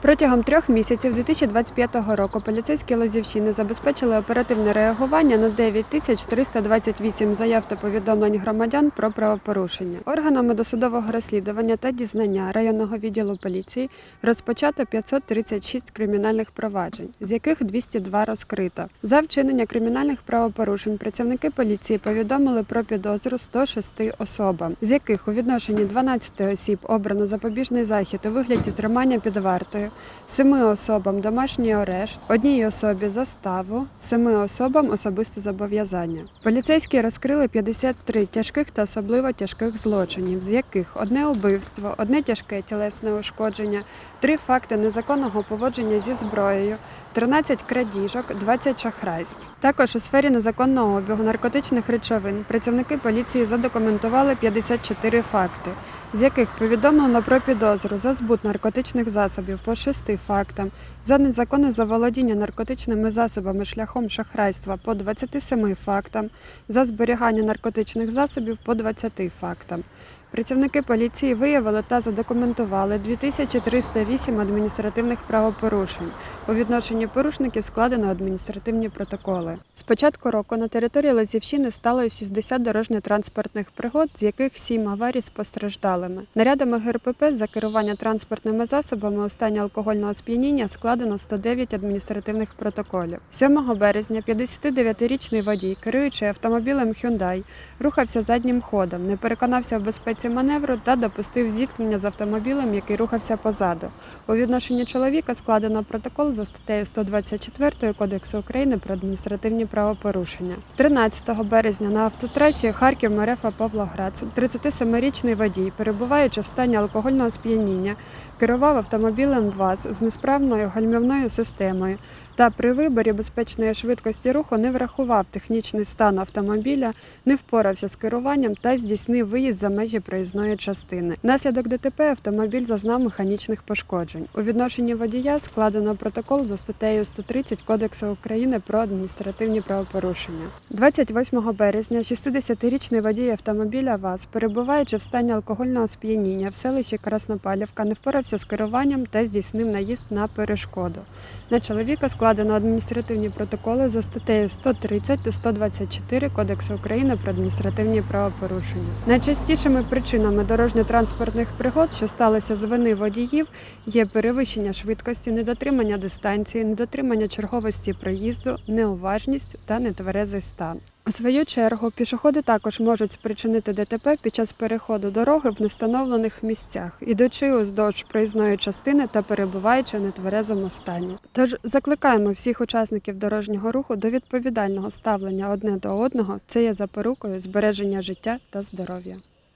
Протягом трьох місяців 2025 року поліцейські Лозівщини забезпечили оперативне реагування на 9328 заяв та повідомлень громадян про правопорушення. Органами досудового розслідування та дізнання районного відділу поліції розпочато 536 кримінальних проваджень, з яких 202 розкрито. За вчинення кримінальних правопорушень працівники поліції повідомили про підозру 106 особам, з яких у відношенні 12 осіб обрано запобіжний захід у вигляді тримання під вартою, семи особам домашній арешт, одній особі заставу, семи особам особисте зобов'язання. Поліцейські розкрили 53 тяжких та особливо тяжких злочинів, з яких одне убивство, одне тяжке тілесне ушкодження, три факти незаконного поводження зі зброєю, 13 крадіжок, 20 шахрайств. Також у сфері незаконного обігу наркотичних речовин працівники поліції задокументували 54 факти, з яких повідомлено про підозру за збут наркотичних засобів шести фактам, за незаконне заволодіння наркотичними засобами шляхом шахрайства по 27 фактам, за зберігання наркотичних засобів по 20 фактам. Працівники поліції виявили та задокументували 2308 адміністративних правопорушень. У відношенні порушників складено адміністративні протоколи. З початку року на території Лазівщини стало 60 дорожньо-транспортних пригод, з яких 7 аварій з постраждалими. Нарядами ГРПП за керування транспортними засобами у стані алкогольного сп'яніння складено 109 адміністративних протоколів. 7 березня 59-річний водій, керуючи автомобілем Hyundai, рухався заднім ходом, не переконався в безпеці маневру та допустив зіткнення з автомобілем, який рухався позаду. У відношенні чоловіка складено протокол за статтею 124 Кодексу України про адміністративні правопорушення. 13 березня на автотрасі Харків Мерефа Павлоград 37-річний водій, перебуваючи в стані алкогольного сп'яніння, керував автомобілем ВАЗ з несправною гальмівною системою та при виборі безпечної швидкості руху не врахував технічний стан автомобіля, не впорався з керуванням та здійснив виїзд за межі проїзної частини. Внаслідок ДТП автомобіль зазнав механічних пошкоджень. У відношенні водія складено протокол за статтею 130 Кодексу України про адміністративні правопорушення. 28 березня 60-річний водій автомобіля ВАЗ, перебуваючи в стані алкогольного сп'яніння в селищі Краснопалівка, не впорався з керуванням та здійснив наїзд на перешкоду. На чоловіка складено адміністративні протоколи за статтею 130 та 124 Кодексу України про адміністративні правопорушення. Найчастішими причинами дорожньо-транспортних пригод, що сталися з вини водіїв, є перевищення швидкості, недотримання дистанції, недотримання черговості проїзду, неуважність та нетверезий стан. У свою чергу, пішоходи також можуть спричинити ДТП під час переходу дороги в нестановлених місцях, ідучи уздовж проїзної частини та перебуваючи в нетверезому стані. Тож закликаємо всіх учасників дорожнього руху до відповідального ставлення одне до одного. Це є запорукою збереження життя та здоров'я.